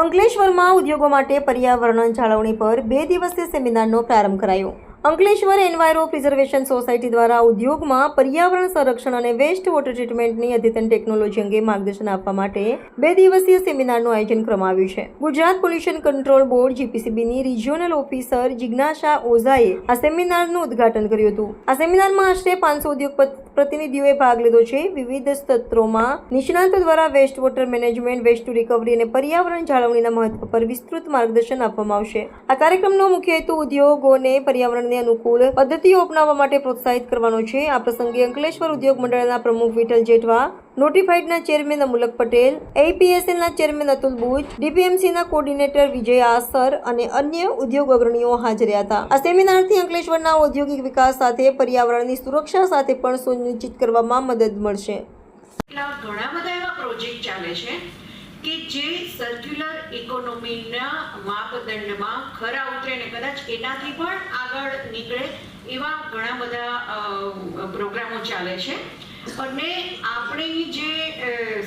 અંકલેશ્વરમાં ઉદ્યોગો માટે પર્યાવરણ જાળવણી પર બે દિવસીય સેમિનારનો પ્રારંભ કરાયો. અંકલેશ્વર એન્વાયરો પ્રિઝર્વેશન સોસાયટી દ્વારા ઉદ્યોગમાં પર્યાવરણ સંરક્ષણ અને વેસ્ટ વોટર ટ્રીટમેન્ટની અદ્યતન ટેકનોલોજી અંગે માર્ગદર્શન આપવા માટે બે દિવસીય સેમિનારનું આયોજન કરવામાં આવ્યું છે. ગુજરાત પોલ્યુશન કંટ્રોલ બોર્ડ જીપીસીબીની રિજિયોનલ ઓફિસર જિજ્ઞાસા ઓઝાએ આ સેમિનારનું ઉદ્ઘાટન કર્યું હતું. આ સેમિનારમાં આશરે પાંચસો ઉદ્યોગ પ્રતિનિધિઓએ ભાગ લીધો છે. વિવિધ સત્રોમાં નિષ્ણાંતો દ્વારા waste water management, waste recovery અને પર્યાવરણ જાળવણીના મહત્વ પર વિસ્તૃત માર્ગદર્શન આપવામાં આવશે. આ કાર્યક્રમનો મુખ્ય હેતુ ઉદ્યોગોને પર્યાવરણને અનુકૂળ પદ્ધતિઓ અપનાવવા માટે પ્રોત્સાહિત કરવાનો છે. આ પ્રસંગે અંકલેશ્વર ઉદ્યોગ મંડળના પ્રમુખ વિઠ્ઠલ જેઠવા નોટિફાઈડના ચેરમેન અમુલક પટેલ એપીએસએલના ચેરમેન અતુલ બુચ ડીપીએમસીના કોર્ડિનેટર વિજય આસર અને અન્ય ઉદ્યોગ અગ્રણીઓ હાજર હતા. આ સેમિનારથી અંકલેશ્વરના ઔદ્યોગિક વિકાસ સાથે, પર્યાવરણની સુરક્ષા સાથે પણ સુનિશ્ચિત કરવામાં મદદ મળશે. ઘણા બધા એવા પ્રોજેક્ટ ચાલે છે કે જે સર્ક્યુલર ઇકોનોમીના માપદંડમાં ખરા ઉતરે અને કદાચ એનાથી પણ આગળ નીકળે એવા ઘણા બધા પ્રોગ્રામો ચાલે છે. અને આપણી જે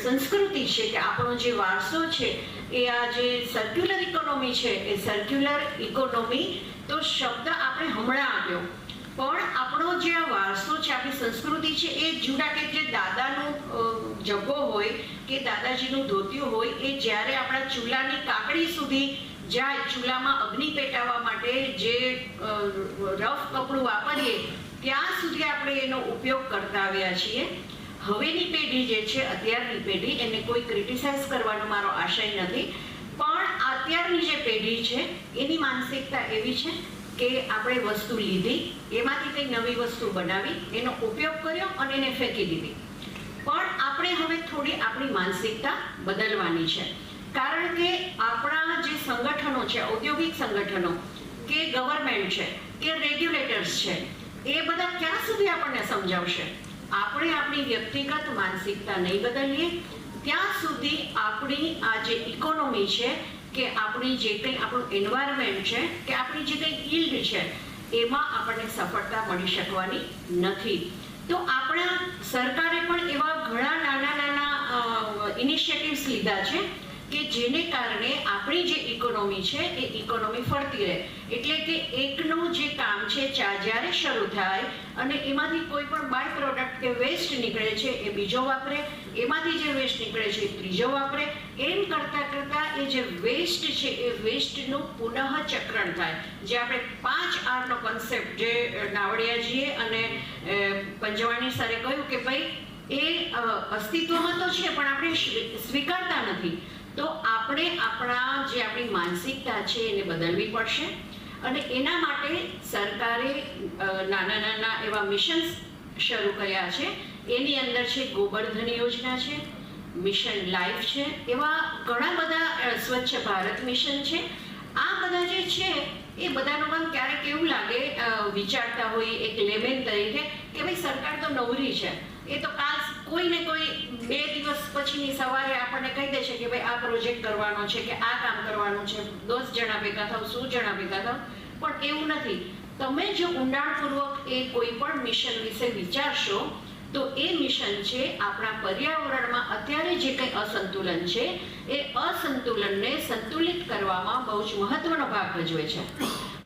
સંસ્કૃતિ છે કે આપણો જે વારસો છે, એ આ જે સર્ક્યુલર ઇકોનોમી છે, એ સર્ક્યુલર ઇકોનોમી તો શબ્દ આપણે હમણાં આવ્યો પણ આપણો જે આ વારસો છે, આપણી સંસ્કૃતિ છે, એ જૂના કે જે દાદાનું જગ્ગો હોય કે દાદાજીનું ધોતિયું હોય, એ જ્યારે આપણા ચૂલાની કાકડી સુધી જાય, ચૂલામાં અગ્નિ પેટાવવા માટે જે રફ કપડું વાપરીએ ત્યાં સુધી આપણે એનો ઉપયોગ કરતા આવ્યા છીએ. હવેની પેઢી જે છે, અત્યારની પેઢી, એને કોઈ ક્રિટિસાઇઝ કરવાનો મારો આશય નથી. પણ અત્યારની જે પેઢી છે, એની માનસિકતા એવી છે કે આપણે વસ્તુ લીધી, એમાંથી કંઈ નવી વસ્તુ બનાવી, એનો ઉપયોગ કર્યો અને એને ફેંકી દીધી. પણ આપણે હવે થોડી આપણી માનસિકતા બદલવાની છે. કારણ કે આપણા જે સંગઠનો છે, ઔદ્યોગિક સંગઠનો, કે ગવર્મેન્ટ છે, કે રેગ્યુલેટર્સ છે એ બધા ક્યાં સુધી આપણને સમજાવશે? આપણે આપણી વ્યક્તિગત માનસિકતા નહીં બદલીએ, ત્યાં સુધી આપણી આ જે ઇકોનોમી છે, કે આપણી જે કંઈ આપણું એન્વાયરમેન્ટ છે, કે આપણી જે કંઈ ઇલ્ડ છે, એમાં આપણને સફળતા મળી શકવાની નથી. તો આપણા સરકારે પણ એવા ઘણા નાના નાના ઇનિશિયેટિવ્સ લીધા છે કે જેને કારણે આપણી જે ઇકોનોમી છે એ ઇકોનોમી ફરતી રહે. એટલે કે એકનું જે કામ છે, ચા જ્યારે શરૂ થાય અને એમાંથી કોઈ પણ બાય પ્રોડક્ટ કે વેસ્ટ નીકળે છે, એ બીજો વાપરે. એમાંથી જે વેસ્ટ નીકળે છે, એ ત્રીજો વાપરે. એમ કરતાં કરતાં એ જે વેસ્ટ છે, એ વેસ્ટનું પુનઃ ચક્રણ થાય. જે આપણે પાંચ આરનો કન્સેપ્ટ જે નાવડિયાજીએ અને પંજવાણી સરે કહ્યું કે ભાઈ, એ અસ્તિત્વમાં તો છે, પણ આપણે સ્વીકારતા નથી. તો આપણે આપણા જે આપણી માનસિકતા છે એને બદલવી પડશે. અને એના માટે સરકારે નાના નાના એવા મિશન્સ શરૂ કર્યા છે. એની અંદર છે ગોબરધન યોજના છે, મિશન લાઈફ છે, એવા ઘણા બધા સ્વચ્છ ભારત મિશન છે. આ બધા જે છે, એ બધાનું પણ ક્યારેક એવું લાગે વિચારતા હોય એક લેમેન તરીકે કે ભાઈ સરકાર તો નવરી છે. એ તો કાલ કોઈ ને કોઈ બે દિવસ પછીની સવારે આપણને કહી દે છે કે ભાઈ આ પ્રોજેક્ટ કરવાનો છે કે આ કામ કરવાનું છે. દસ જણા ભેગા થાવ, સો જણા ભેગા થાવ. પણ એવું નથી. તમે જો ઊંડાણપૂર્વક એ કોઈ પણ મિશન વિશે વિચારશો, તો એ મિશન છે આપણા પર્યાવરણમાં અત્યારે જે કંઈ અસંતુલન છે, એ અસંતુલનને સંતુલિત કરવામાં બહુ જ મહત્વનો ભાગ ભજવે છે.